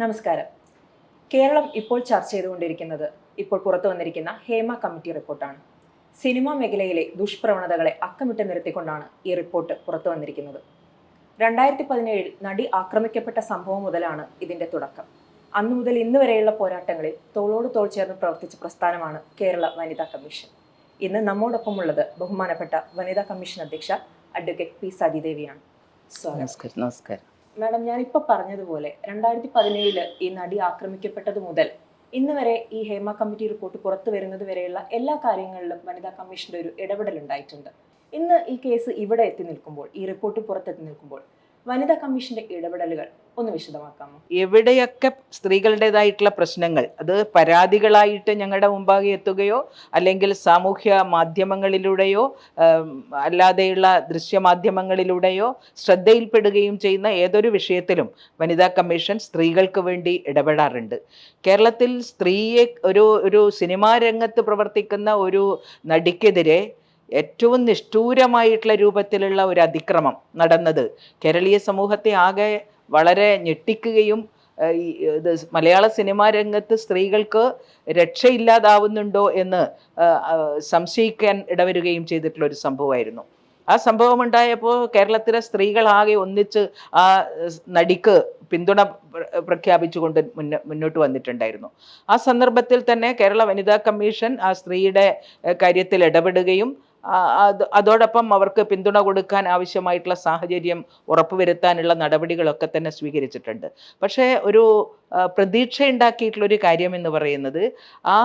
നമസ്കാരം. കേരളം ഇപ്പോൾ ചർച്ച ചെയ്തുകൊണ്ടിരിക്കുന്നത് ഇപ്പോൾ പുറത്തു വന്നിരിക്കുന്ന ഹേമ കമ്മിറ്റി റിപ്പോർട്ടാണ്. സിനിമാ മേഖലയിലെ ദുഷ്പ്രവണതകളെ അക്കമിട്ട് നിർത്തിക്കൊണ്ടാണ് ഈ റിപ്പോർട്ട് പുറത്തു വന്നിരിക്കുന്നത്. രണ്ടായിരത്തി പതിനേഴിൽ നടി ആക്രമിക്കപ്പെട്ട സംഭവം മുതലാണ് ഇതിന്റെ തുടക്കം. അന്നു മുതൽ ഇന്ന് വരെയുള്ള പോരാട്ടങ്ങളിൽ തോളോട് തോൾ ചേർന്ന് പ്രവർത്തിച്ച പ്രസ്ഥാനമാണ് കേരള വനിതാ കമ്മീഷൻ. ഇന്ന് നമ്മോടൊപ്പമുള്ളത് ബഹുമാനപ്പെട്ട വനിതാ കമ്മീഷൻ അധ്യക്ഷ അഡ്വക്കേറ്റ് പി സതിദേവിയാണ്. നമസ്കാരം. മാഡം ഞാനിപ്പോൾ പറഞ്ഞതുപോലെ രണ്ടായിരത്തി പതിനേഴിൽ ഈ നടി ആക്രമിക്കപ്പെട്ടത് മുതൽ ഇന്ന് വരെ ഈ ഹേമ കമ്മിറ്റി റിപ്പോർട്ട് പുറത്തു വരുന്നത് വരെയുള്ള എല്ലാ കാര്യങ്ങളിലും വനിതാ കമ്മീഷന്റെ ഒരു ഇടപെടൽ ഉണ്ടായിട്ടുണ്ട് ഇന്ന് ഈ കേസ് ഇവിടെ എത്തി നിൽക്കുമ്പോൾ ഈ റിപ്പോർട്ട് പുറത്തെത്തി നിൽക്കുമ്പോൾ വനിതാ കമ്മീഷന്റെ ഇടപെടലുകൾ ഒന്ന് വിശദമാക്കാമോ? എവിടെയൊക്കെ സ്ത്രീകളുടേതായിട്ടുള്ള പ്രശ്നങ്ങൾ അത് പരാതികളായിട്ട് ഞങ്ങളുടെ മുമ്പാകെ എത്തുകയോ അല്ലെങ്കിൽ സാമൂഹ്യ മാധ്യമങ്ങളിലൂടെയോ അല്ലാതെയുള്ള ദൃശ്യമാധ്യമങ്ങളിലൂടെയോ ശ്രദ്ധയിൽപ്പെടുകയും ചെയ്യുന്ന ഏതൊരു വിഷയത്തിലും വനിതാ കമ്മീഷൻ സ്ത്രീകൾക്ക് വേണ്ടി ഇടപെടാറുണ്ട്. കേരളത്തിൽ സ്ത്രീയെ ഒരു ഒരു സിനിമാ രംഗത്ത് പ്രവർത്തിക്കുന്ന ഒരു നടിക്കെതിരെ ഏറ്റവും നിഷ്ഠൂരമായിട്ടുള്ള രൂപത്തിലുള്ള ഒരു അതിക്രമം നടന്നത്. കേരളീയ സമൂഹത്തെ ആകെ വളരെ ഞെട്ടിക്കുകയും ഇത് മലയാള സിനിമാ രംഗത്ത് സ്ത്രീകൾക്ക് രക്ഷയില്ലാതാവുന്നുണ്ടോ എന്ന് സംശയിക്കാൻ ഇടവരുകയും ചെയ്തിട്ടുള്ള ഒരു സംഭവമായിരുന്നു. ആ സംഭവം ഉണ്ടായപ്പോൾ കേരളത്തിലെ സ്ത്രീകളാകെ ഒന്നിച്ച് ആ നടിക്ക് പിന്തുണ പ്രഖ്യാപിച്ചുകൊണ്ട് മുന്നോ മുന്നോട്ട് വന്നിട്ടുണ്ടായിരുന്നു. ആ സന്ദർഭത്തിൽ തന്നെ കേരള വനിതാ കമ്മീഷൻ ആ സ്ത്രീയുടെ കാര്യത്തിൽ ഇടപെടുകയും അതോടൊപ്പം അവർക്ക് പിന്തുണ കൊടുക്കാൻ ആവശ്യമായിട്ടുള്ള സാഹചര്യം ഉറപ്പുവരുത്താനുള്ള നടപടികളൊക്കെ തന്നെ സ്വീകരിച്ചിട്ടുണ്ട്. പക്ഷേ ഒരു പ്രതീക്ഷയുണ്ടാക്കിയിട്ടുള്ളൊരു കാര്യം എന്ന് പറയുന്നത് ആ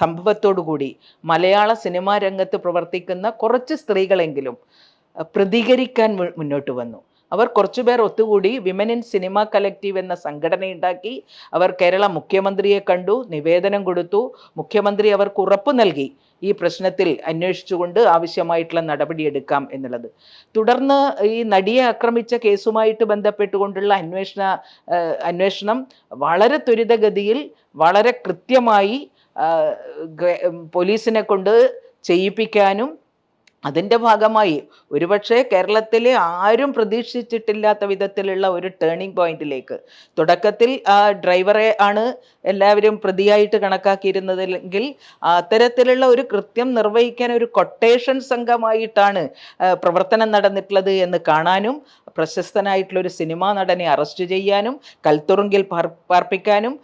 സംഭവത്തോടു കൂടി മലയാള സിനിമാ രംഗത്ത് പ്രവർത്തിക്കുന്ന കുറച്ച് സ്ത്രീകളെങ്കിലും പ്രതികരിക്കാൻ മുന്നോട്ട് വന്നു. അവർ കുറച്ചുപേർ ഒത്തുകൂടി വിമൻ ഇൻ സിനിമ കലക്റ്റീവ് എന്ന സംഘടനയുണ്ടാക്കി. അവർ കേരള മുഖ്യമന്ത്രിയെ കണ്ടു നിവേദനം കൊടുത്തു. മുഖ്യമന്ത്രി അവർക്ക് ഉറപ്പ് നൽകി ഈ പ്രശ്നത്തിൽ അന്വേഷിച്ചുകൊണ്ട് ആവശ്യമായിട്ടുള്ള നടപടിയെടുക്കാം എന്നുള്ളത്. തുടർന്ന് ഈ നടിയെ ആക്രമിച്ച കേസുമായിട്ട് ബന്ധപ്പെട്ടുകൊണ്ടുള്ള അന്വേഷണ അന്വേഷണം വളരെ ത്വരിതഗതിയിൽ വളരെ കൃത്യമായി പോലീസിനെ കൊണ്ട് ചെയ്യിപ്പിക്കാനും അതിന്റെ ഭാഗമായി ഒരുപക്ഷെ കേരളത്തിൽ ആരും പ്രതീക്ഷിച്ചിട്ടില്ലാത്ത വിധത്തിലുള്ള ഒരു ടേണിംഗ് പോയിന്റിലേക്ക് തുടക്കത്തിൽ ഡ്രൈവറെ ആണ് എല്ലാവരും പ്രതിയായിട്ട് കണക്കാക്കിയിരുന്നതെങ്കിൽ അത്തരത്തിലുള്ള ഒരു കൃത്യം നിർവഹിക്കാൻ ഒരു കൊട്ടേഷൻ സംഘമായിട്ടാണ് പ്രവർത്തനം നടന്നിട്ടുള്ളത് എന്ന് കാണാനും പ്രശസ്തനായിട്ടുള്ള ഒരു സിനിമാ നടനെ അറസ്റ്റ് ചെയ്യാനും കൽത്തുറുങ്കിൽ പാർപ്പിക്കാനും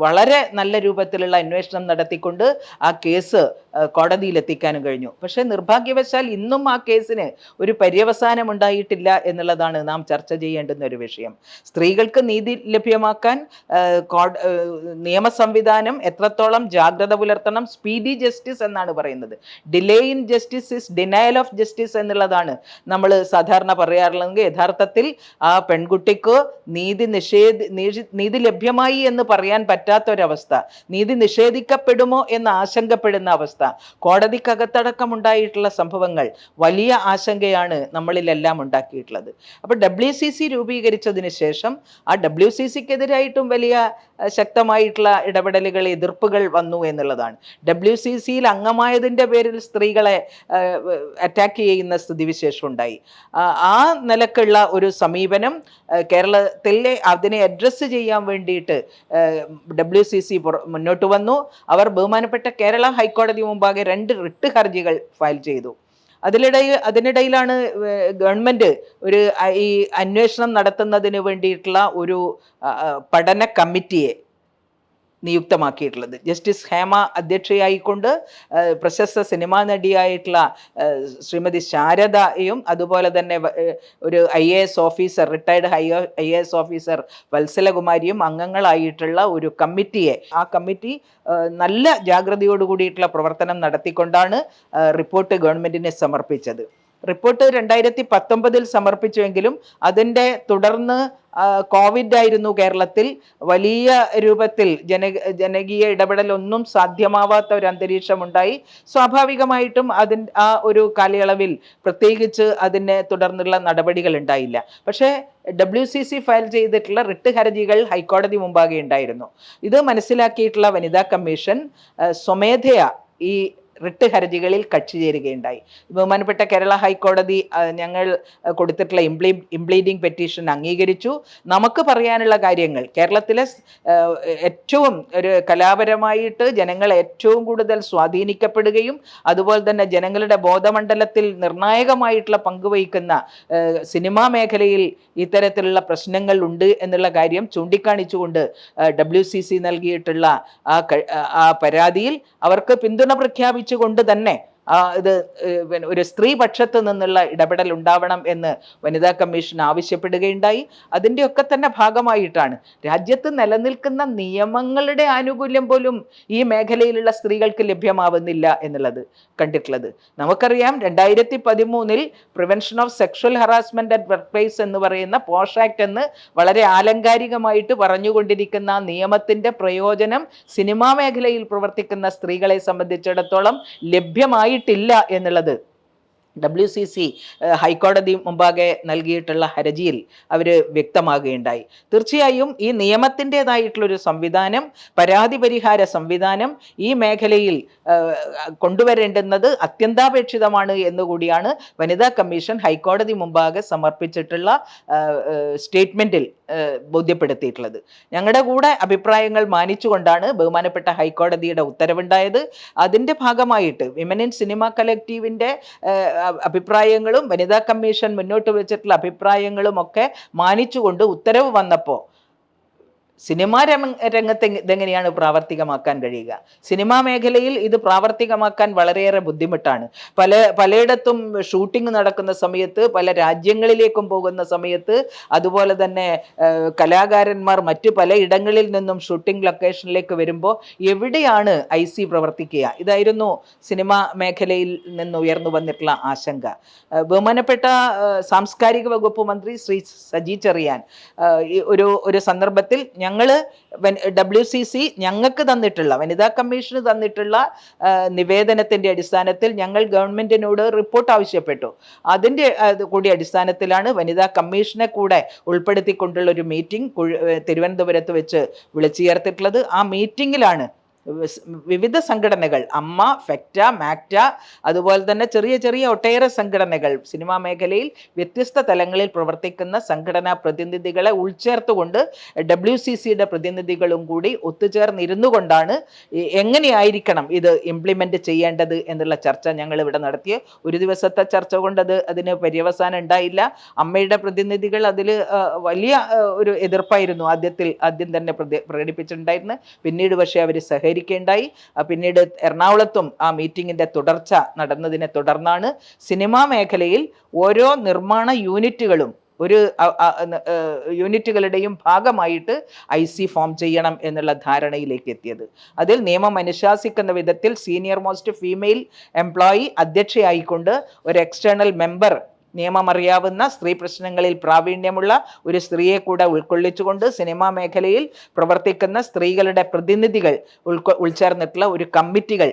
വളരെ നല്ല രൂപത്തിലുള്ള അന്വേഷണം നടത്തിക്കൊണ്ട് ആ കേസ് കോടതിയിലെത്തിക്കാനും കഴിഞ്ഞു. പക്ഷേ നിർഭാഗ്യവശാൽ ഇന്നും ആ കേസിന് ഒരു പര്യവസാനം ഉണ്ടായിട്ടില്ല എന്നുള്ളതാണ് നാം ചർച്ച ചെയ്യേണ്ടുന്ന ഒരു വിഷയം. സ്ത്രീകൾക്ക് നീതി ലഭ്യമാക്കാൻ നിയമ സംവിധാനം എത്രത്തോളം ജാഗ്രത പുലർത്തണം സ്പീഡി ജസ്റ്റിസ് എന്നാണ് പറയുന്നത്. Delay in justice is denial of justice എന്നുള്ളതാണ് നമ്മൾ സാധാരണ പറയാറുള്ളതെങ്കിൽ യഥാർത്ഥത്തിൽ ആ പെൺകുട്ടിക്ക് നീതി നിഷേധ നീതി ലഭ്യമായി എന്ന് പറയാൻ പറ്റാത്തൊരവസ്ഥ നീതി നിഷേധിക്കപ്പെടുമോ എന്ന് ആശങ്കപ്പെടുന്ന അവസ്ഥ കോടതിക്കകത്തടക്കമുണ്ടായിട്ടുള്ള സംഭവങ്ങൾ വലിയ ആശങ്കയാണ് നമ്മളിലെല്ലാം ഉണ്ടാക്കിയിട്ടുള്ളത്. അപ്പോൾ ഡബ്ല്യു സി സി രൂപീകരിച്ചതിന് ശേഷം ആ ഡബ്ല്യു സി സിക്കെതിരായിട്ടും വലിയ ശക്തമായിട്ടുള്ള ഇടപെടലുകൾ എതിർപ്പുകൾ വന്നു എന്നുള്ളതാണ്. ഡബ്ല്യു സി സിയിൽ അംഗമായതിന്റെ പേരിൽ സ്ത്രീകളെ അറ്റാക്ക് ചെയ്യുന്ന സ്ഥിതിവിശേഷം ഉണ്ടായി. ആ, നിലക്കുള്ള ഒരു സമീപനം കേരളത്തിലെ അതിനെ അഡ്രസ്സ് ചെയ്യാൻ വേണ്ടിയിട്ട് ഡബ്ല്യു സി സി മുന്നോട്ട് വന്നു. അവർ ബഹുമാനപ്പെട്ട കേരള ഹൈക്കോടതി മുമ്പാകെ രണ്ട് റിട്ട് ഹർജികൾ ഫയൽ ചെയ്തു. അതിനിടയിൽ അതിനിടയിലാണ് ഗവൺമെന്റ് ഒരു ഈ അന്വേഷണം നടത്തുന്നതിന് വേണ്ടിയിട്ടുള്ള ഒരു പഠന കമ്മിറ്റിയെ നിയുക്തമാക്കിയിട്ടുള്ളത്. ജസ്റ്റിസ് ഹേമ അധ്യക്ഷയായിക്കൊണ്ട് പ്രശസ്ത സിനിമാ നടിയായിട്ടുള്ള ശ്രീമതി ശാരദയും അതുപോലെ തന്നെ ഒരു I A S officer retired high I A S officer വത്സലകുമാരിയും അംഗങ്ങളായിട്ടുള്ള ഒരു കമ്മിറ്റിയെ. ആ കമ്മിറ്റി നല്ല ജാഗ്രതയോട് കൂടിയിട്ടുള്ള പ്രവർത്തനം നടത്തിക്കൊണ്ടാണ് റിപ്പോർട്ട് ഗവൺമെന്റിനെ സമർപ്പിച്ചത്. റിപ്പോർട്ട് രണ്ടായിരത്തി പത്തൊമ്പതിൽ സമർപ്പിച്ചുവെങ്കിലും അതിന്റെ തുടർന്ന് കോവിഡ് ആയിരുന്നു കേരളത്തിൽ. വലിയ രൂപത്തിൽ ജന ജനകീയ ഇടപെടലൊന്നും സാധ്യമാവാത്ത ഒരു അന്തരീക്ഷമുണ്ടായി. സ്വാഭാവികമായിട്ടും അതിൻ ആ ഒരു കാലയളവിൽ പ്രത്യേകിച്ച് അതിനെ തുടർന്നുള്ള നടപടികൾ ഉണ്ടായില്ല. പക്ഷേ ഡബ്ല്യു സി സി ഫയൽ ചെയ്തിട്ടുള്ള റിട്ട് ഹർജികൾ ഹൈക്കോടതി മുമ്പാകെ ഉണ്ടായിരുന്നു. ഇത് മനസ്സിലാക്കിയിട്ടുള്ള വനിതാ കമ്മീഷൻ സ്വമേധയാ ഈ റിട്ട് ഹർജികളിൽ കക്ഷി ചേരുകയുണ്ടായി. ബഹുമാനപ്പെട്ട കേരള ഹൈക്കോടതി ഞങ്ങൾ കൊടുത്തിട്ടുള്ള ഇംപ്ലീ ഇംപ്ലീഡിംഗ് പെറ്റീഷൻ അംഗീകരിച്ചു. നമുക്ക് പറയാനുള്ള കാര്യങ്ങൾ കേരളത്തിലെ ഏറ്റവും ഒരു കലാപരമായിട്ട് ജനങ്ങൾ ഏറ്റവും കൂടുതൽ സ്വാധീനിക്കപ്പെടുകയും അതുപോലെ തന്നെ ജനങ്ങളുടെ ബോധമണ്ഡലത്തിൽ നിർണായകമായിട്ടുള്ള പങ്കുവഹിക്കുന്ന സിനിമാ മേഖലയിൽ ഇത്തരത്തിലുള്ള പ്രശ്നങ്ങൾ ഉണ്ട് എന്നുള്ള കാര്യം ചൂണ്ടിക്കാണിച്ചുകൊണ്ട് ഡബ്ല്യു സി സി നൽകിയിട്ടുള്ള ആ പരാതിയിൽ അവർക്ക് പിന്തുണ പ്രഖ്യാപിച്ചുകൊണ്ട് തന്നെ ഇത് ഒരു സ്ത്രീ നിന്നുള്ള ഇടപെടൽ ഉണ്ടാവണം എന്ന് വനിതാ കമ്മീഷൻ ആവശ്യപ്പെടുകയുണ്ടായി. അതിന്റെയൊക്കെ തന്നെ ഭാഗമായിട്ടാണ്. രാജ്യത്ത് നിലനിൽക്കുന്ന നിയമങ്ങളുടെ ആനുകൂല്യം പോലും ഈ മേഖലയിലുള്ള സ്ത്രീകൾക്ക് ലഭ്യമാവുന്നില്ല എന്നുള്ളത് കണ്ടിട്ടുള്ളത്. നമുക്കറിയാം രണ്ടായിരത്തി പതിമൂന്നിൽ prevention of sexual harassment at workplace എന്ന് പറയുന്ന പോഷ് ആക്ട് എന്ന് വളരെ ആലങ്കാരികമായിട്ട് പറഞ്ഞുകൊണ്ടിരിക്കുന്ന നിയമത്തിന്റെ പ്രയോജനം സിനിമാ മേഖലയിൽ പ്രവർത്തിക്കുന്ന സ്ത്രീകളെ സംബന്ധിച്ചിടത്തോളം ലഭ്യമായിട്ടില്ല എന്നുള്ളത്. ഡബ്ല്യു സി സി ഹൈക്കോടതി മുമ്പാകെ നൽകിയിട്ടുള്ള ഹർജിയിൽ അവർ വ്യക്തമാകുകയുണ്ടായി. തീർച്ചയായും ഈ നിയമത്തിന്റെതായിട്ടുള്ളൊരു സംവിധാനം പരാതി പരിഹാര സംവിധാനം ഈ മേഖലയിൽ കൊണ്ടുവരേണ്ടുന്നത് അത്യന്താപേക്ഷിതമാണ് എന്നുകൂടിയാണ് വനിതാ കമ്മീഷൻ ഹൈക്കോടതി മുമ്പാകെ സമർപ്പിച്ചിട്ടുള്ള സ്റ്റേറ്റ്മെന്റിൽ ബോധ്യപ്പെടുത്തിയിട്ടുള്ളത്. ഞങ്ങളുടെ കൂടെ അഭിപ്രായങ്ങൾ മാനിച്ചുകൊണ്ടാണ് ബഹുമാനപ്പെട്ട ഹൈക്കോടതിയുടെ ഉത്തരവുണ്ടായത്. അതിന്റെ ഭാഗമായിട്ട് വിമൻ ഇൻ സിനിമ കലക്റ്റീവിന്റെ അഭിപ്രായങ്ങളും വനിതാ കമ്മീഷൻ മുന്നോട്ട് വെച്ചിട്ടുള്ള അഭിപ്രായങ്ങളും ഒക്കെ മാനിച്ചുകൊണ്ട് ഉത്തരവ് വന്നപ്പോൾ സിനിമാ രംഗത്ത് ഇതെങ്ങനെയാണ് പ്രാവർത്തികമാക്കാൻ കഴിയുക? സിനിമാ മേഖലയിൽ ഇത് പ്രാവർത്തികമാക്കാൻ വളരെയേറെ ബുദ്ധിമുട്ടാണ്. പല പലയിടത്തും ഷൂട്ടിംഗ് നടക്കുന്ന സമയത്ത് പല രാജ്യങ്ങളിലേക്കും പോകുന്ന സമയത്ത് അതുപോലെ തന്നെ കലാകാരന്മാർ മറ്റു പല ഇടങ്ങളിൽ നിന്നും ഷൂട്ടിംഗ് ലൊക്കേഷനിലേക്ക് വരുമ്പോൾ എവിടെയാണ് ഐ സി പ്രവർത്തിക്കുക? ഇതായിരുന്നു സിനിമാ മേഖലയിൽ നിന്ന് ഉയർന്നു വന്നിട്ടുള്ള ആശങ്ക. ബഹുമാനപ്പെട്ട സാംസ്കാരിക വകുപ്പ് മന്ത്രി ശ്രീ സജി ചെറിയാൻ ഒരു ഒരു സന്ദർഭത്തിൽ ഞങ്ങൾ ഡബ്ല്യു സി സി ഞങ്ങൾക്ക് തന്നിട്ടുള്ള വനിതാ കമ്മീഷന് തന്നിട്ടുള്ള നിവേദനത്തിന്റെ അടിസ്ഥാനത്തിൽ ഞങ്ങൾ ഗവൺമെന്റിനോട് റിപ്പോർട്ട് ആവശ്യപ്പെട്ടു. അതിന്റെ കൂടി അടിസ്ഥാനത്തിലാണ് വനിതാ കമ്മീഷനെ കൂടെ ഉൾപ്പെടുത്തിക്കൊണ്ടുള്ള ഒരു മീറ്റിംഗ് തിരുവനന്തപുരത്ത് വെച്ച് വിളിച്ചു ചേർത്തിട്ടുള്ളത് ആ മീറ്റിംഗിലാണ് വിസ്- വിവിധ സംഘടനകൾ അമ്മ ഫെക്റ്റ മാക്റ്റ അതുപോലെ തന്നെ ചെറിയ ചെറിയ ഒട്ടേറെ സംഘടനകൾ സിനിമാ മേഖലയിൽ വ്യത്യസ്ത തലങ്ങളിൽ പ്രവർത്തിക്കുന്ന സംഘടനാ പ്രതിനിധികളെ ഉൾച്ചേർത്തുകൊണ്ട് ഡബ്ല്യു സി സിയുടെ പ്രതിനിധികളും കൂടി ഒത്തുചേർന്നിരുന്നു കൊണ്ടാണ് എങ്ങനെയായിരിക്കണം ഇത് ഇംപ്ലിമെന്റ് ചെയ്യേണ്ടത് എന്നുള്ള ചർച്ച ഞങ്ങൾ ഇവിടെ നടത്തിയ ഒരു ദിവസത്തെ ചർച്ച കൊണ്ട് അത് അതിന് പര്യവസാനം ഉണ്ടായില്ല. അമ്മയുടെ പ്രതിനിധികൾ അതിൽ വലിയ ഒരു എതിർപ്പായിരുന്നു ആദ്യത്തിൽ ആദ്യം തന്നെ പ്രകടിപ്പിച്ചിട്ടുണ്ടായിരുന്നു. പിന്നീട് പക്ഷേ അവർ സഹകരിക്കേണ്ടായി പിന്നീട് എറണാകുളത്തും ആ മീറ്റിങ്ങിന്റെ തുടർച്ച നടന്നതിനെ തുടർന്നാണ് സിനിമാ മേഖലയിൽ ഓരോ നിർമ്മാണ യൂണിറ്റുകളും ഒരു യൂണിറ്റുകളുടെയും ഭാഗമായിട്ട് ഐ സി ഫോം ചെയ്യണം എന്നുള്ള ധാരണയിലേക്ക് എത്തിയത്. അതിൽ നിയമം അനുശാസിക്കുന്ന വിധത്തിൽ സീനിയർ മോസ്റ്റ് ഫീമെയിൽ എംപ്ലോയി അധ്യക്ഷയായിക്കൊണ്ട് ഒരു എക്സ്റ്റേണൽ മെമ്പർ നിയമം അറിയാവുന്ന സ്ത്രീ പ്രശ്നങ്ങളിൽ പ്രാവീണ്യമുള്ള ഒരു സ്ത്രീയെ കൂടെ ഉൾക്കൊള്ളിച്ചുകൊണ്ട് സിനിമാ മേഖലയിൽ പ്രവർത്തിക്കുന്ന സ്ത്രീകളുടെ പ്രതിനിധികൾ ഉൾക്കൊ ഉൾച്ചേർന്നിട്ടുള്ള ഒരു കമ്മിറ്റികൾ